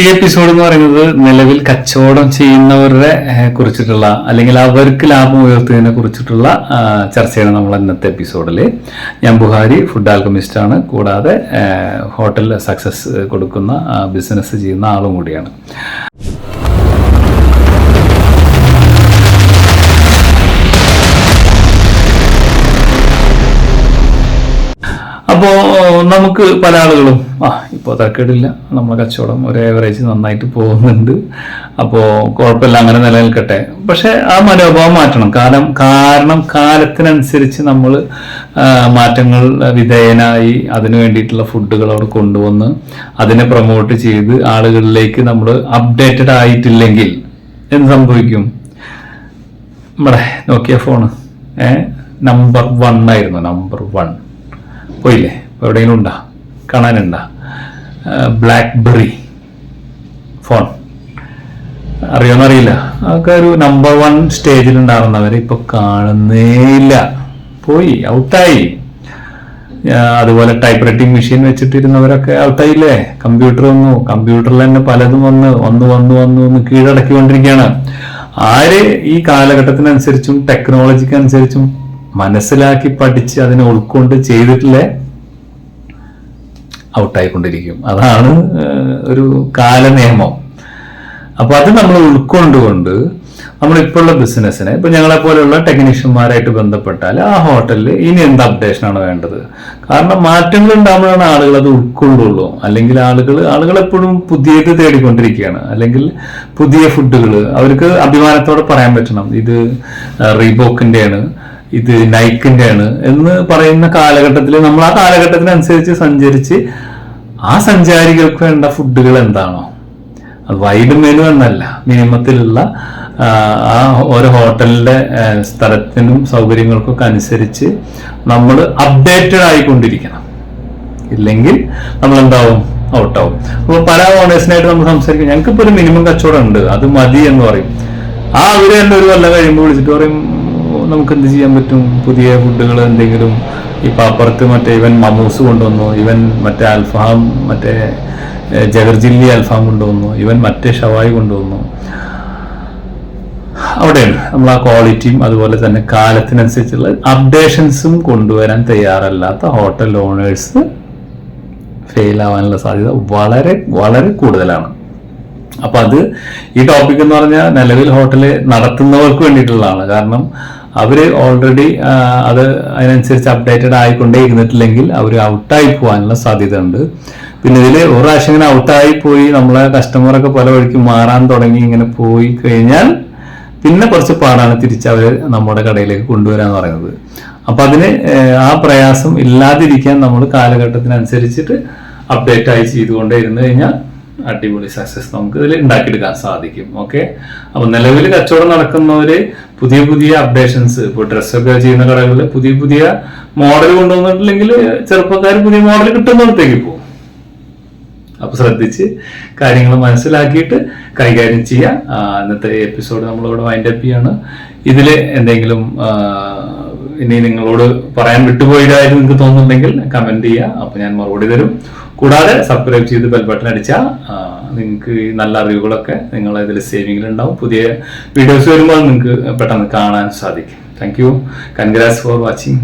ഈ എപ്പിസോഡ് എന്ന് പറയുന്നത് നിലവിൽ കച്ചവടം ചെയ്യുന്നവരുടെ കുറിച്ചിട്ടുള്ള അല്ലെങ്കിൽ അവർക്ക് ലാഭം ഉയർത്തുന്നതിനെ കുറിച്ചിട്ടുള്ള ചർച്ചയാണ് നമ്മൾ ഇന്നത്തെ എപ്പിസോഡിൽ ഞാൻ ബുഹാരി ഫുഡ് ആൽക്കമിസ്റ്റ് ആണ്. കൂടാതെ ഹോട്ടൽ സക്സസ് കൊടുക്കുന്ന ബിസിനസ് ചെയ്യുന്ന ആളും കൂടിയാണ്. അപ്പോൾ നമുക്ക് പല ആളുകളും ആ ഇപ്പോൾ തരക്കേടില്ല. നമ്മളെ കച്ചവടം ഒരു ഏവറേജ് നന്നായിട്ട് പോകുന്നുണ്ട്. അപ്പോൾ കുഴപ്പമില്ല അങ്ങനെ നിലനിൽക്കട്ടെ. പക്ഷേ ആ മനോഭാവം മാറ്റണം. കാലം കാരണം കാലത്തിനനുസരിച്ച് നമ്മൾ മാറ്റങ്ങൾ വിധേയനായി അതിനു വേണ്ടിയിട്ടുള്ള ഫുഡുകൾ അവിടെ കൊണ്ടുവന്ന് അതിനെ പ്രൊമോട്ട് ചെയ്ത് ആളുകളിലേക്ക് നമ്മൾ അപ്ഡേറ്റഡ് ആയിട്ടില്ലെങ്കിൽ എന്ത് സംഭവിക്കും? നമ്മുടെ Nokia phone a number one ആയിരുന്നു നമ്പർ വൺ പോയില്ലേ? എവിടെയെങ്കിലും ഉണ്ടാ? കാണാനുണ്ടാ? ബ്ലാക്ക് ബെറി ഫോൺ അറിയോന്നറിയില്ല. അതൊക്കെ ഒരു നമ്പർ വൺ സ്റ്റേജിൽ ഉണ്ടാകുന്നവർ ഇപ്പൊ കാണുന്നേ ഇല്ല പോയി ഔട്ടായി അതുപോലെ ടൈപ്പ് റൈറ്റിംഗ് മെഷീൻ വെച്ചിട്ടിരുന്നവരൊക്കെ ഔട്ടായില്ലേ കമ്പ്യൂട്ടർ വന്നു. കമ്പ്യൂട്ടറിൽ തന്നെ പലതും വന്ന് വന്ന് വന്ന് വന്ന് വന്ന് കീഴടക്കിക്കൊണ്ടിരിക്കുകയാണ്. ആര് ഈ കാലഘട്ടത്തിനനുസരിച്ചും ടെക്നോളജിക്ക് അനുസരിച്ചും മനസ്സിലാക്കി പഠിച്ച് അതിനെ ഉൾക്കൊണ്ട് ചെയ്തിട്ടില്ലേ? ഔട്ടായിക്കൊണ്ടിരിക്കും. അതാണ് ഒരു കാലനിയമം. അപ്പോൾ അത് നമ്മൾ ഉൾക്കൊണ്ടുകൊണ്ട് നമ്മളിപ്പോഴുള്ള ബിസിനസ്സിനെ ഇപ്പൊ ഞങ്ങളെ പോലെയുള്ള ടെക്നീഷ്യന്മാരായിട്ട് ബന്ധപ്പെട്ടാൽ ആ ഹോട്ടലിൽ ഇനി എന്ത് അപ്ഡേഷൻ ആണ് വേണ്ടത്? കാരണം മാറ്റങ്ങൾ ഉണ്ടാകുമ്പോഴാണ് ആളുകൾ അത് ഉൾക്കൊള്ളുള്ളൂ. അല്ലെങ്കിൽ ആളുകൾ ആളുകൾ എപ്പോഴും പുതിയത് തേടിക്കൊണ്ടിരിക്കുകയാണ്. അല്ലെങ്കിൽ പുതിയ ഫുഡുകൾ അവർക്ക് അഭിമാനത്തോടെ പറയാൻ പറ്റണം. ഇത് റീബോക്കിന്റെയാണ് ഇത് നൈക്കിന്റെ ആണ് എന്ന് പറയുന്ന കാലഘട്ടത്തിൽ നമ്മൾ ആ കാലഘട്ടത്തിനനുസരിച്ച് സഞ്ചരിച്ച് ആ സഞ്ചാരികൾക്ക് വേണ്ട ഫുഡുകൾ എന്താണോ? അത് വൈഡ് മെനു എന്നല്ല. മിനിമത്തിലുള്ള ആ, ഓരോ ഹോട്ടലിന്റെ സ്ഥലത്തിനും സൗകര്യങ്ങൾക്കൊക്കെ അനുസരിച്ച് നമ്മൾ അപ്ഡേറ്റഡ് ആയിക്കൊണ്ടിരിക്കണം. ഇല്ലെങ്കിൽ നമ്മൾ എന്താവും ഔട്ടാവും അപ്പോൾ പല ഓണേഴ്സിനായിട്ട് നമ്മൾ സംസാരിക്കും. ഞങ്ങൾക്ക് ഇപ്പോൾ ഒരു മിനിമം കച്ചവടം ഉണ്ട്. അത് മതി എന്ന് പറയും. ആ അവർ തന്നെ ഒരു കൊല്ലം കഴിയുമ്പോൾ വിളിച്ചിട്ട് പറയും നമുക്ക് എന്ത് ചെയ്യാൻ പറ്റും? പുതിയ ഫുഡുകൾ എന്തെങ്കിലും ഈ അപ്പുറത്ത് മറ്റേ ഇവൻ മമൂസ് കൊണ്ടുവന്നു ഇവൻ മറ്റേ അൽഫാം മറ്റേ ജഗർജില്ലി അൽഫാം കൊണ്ടുവന്നു ഇവൻ മറ്റേ ഷവായി കൊണ്ടുവന്നു. അവിടെയാണ് നമ്മൾ ആ ക്വാളിറ്റിയും അതുപോലെ തന്നെ കാലത്തിനനുസരിച്ചുള്ള അപ്ഡേഷൻസും കൊണ്ടുവരാൻ തയ്യാറല്ലാത്ത ഹോട്ടൽ ഓണേഴ്സ് ഫെയിൽ ആവാനുള്ള സാധ്യത വളരെ വളരെ കൂടുതലാണ്. അപ്പൊ അത് ഈ ടോപ്പിക് എന്ന് പറഞ്ഞാൽ നിലവിൽ ഹോട്ടൽ നടത്തുന്നവർക്ക് വേണ്ടിയിട്ടുള്ളതാണ്. കാരണം അവർ ഓൾറെഡി അത് അതിനനുസരിച്ച് അപ്ഡേറ്റഡ് ആയിക്കൊണ്ടേ ഇരുന്നിട്ടില്ലെങ്കിൽ അവർ ഔട്ടായി പോകാനുള്ള സാധ്യത ഉണ്ട് പിന്നെ ഇതിൽ ഒരു പ്രാവശ്യം ഇങ്ങനെ ഔട്ടായി പോയി നമ്മളെ കസ്റ്റമറൊക്കെ പല വഴിക്ക് മാറാൻ തുടങ്ങി ഇങ്ങനെ പോയി കഴിഞ്ഞാൽ പിന്നെ കുറച്ച് പാടാണ് തിരിച്ച് അവർ നമ്മുടെ കടയിലേക്ക് കൊണ്ടുവരാന്ന് പറയുന്നത്. അപ്പം അതിന് ആ പ്രയാസം ഇല്ലാതിരിക്കാൻ നമ്മൾ കാലഘട്ടത്തിനനുസരിച്ചിട്ട് അപ്ഡേറ്റ് ആയി ചെയ്തുകൊണ്ടേ ഇരുന്ന് കഴിഞ്ഞാൽ അടിപൊളി സക്സസ് നമുക്ക് ഇതിൽ ഉണ്ടാക്കിയെടുക്കാൻ സാധിക്കും ഓക്കെ അപ്പൊ നിലവിൽ കച്ചവടം നടക്കുന്നവര് പുതിയ പുതിയ അപ്ഡേഷൻസ് ഇപ്പോൾ ഡ്രസ്സൊക്കെ ചെയ്യുന്ന കടകളിൽ പുതിയ പുതിയ മോഡൽ കൊണ്ടുവന്നിട്ടില്ലെങ്കിൽ ചെറുപ്പക്കാർ പുതിയ മോഡൽ കിട്ടുന്നിടത്തേക്ക് പോകും. അപ്പൊ ശ്രദ്ധിച്ച് കാര്യങ്ങൾ മനസ്സിലാക്കിയിട്ട് കൈകാര്യം ചെയ്യാം. ഇന്നത്തെ എപ്പിസോഡ് നമ്മളിവിടെ വൈൻഡ് അപ്പ് ചെയ്യാണ്. ഇതിൽ എന്തെങ്കിലും ഇനി നിങ്ങളോട് പറയാൻ വിട്ടുപോയതായിട്ട് നിങ്ങൾക്ക് തോന്നുന്നുണ്ടെങ്കിൽ കമന്റ് ചെയ്യുക അപ്പൊ ഞാൻ മറുപടി തരും. കൂടാതെ സബ്സ്ക്രൈബ് ചെയ്ത് ബെൽ ബട്ടൺ അടിച്ചാൽ നിങ്ങൾക്ക് നല്ല അറിവുകളൊക്കെ നിങ്ങൾ ഇതിൽ സേവിങ്ങിൽ ഉണ്ടാവും. പുതിയ വീഡിയോസ് വരുമ്പോൾ നിങ്ങൾക്ക് പെട്ടെന്ന് കാണാൻ സാധിക്കും. Thank you congrats for watching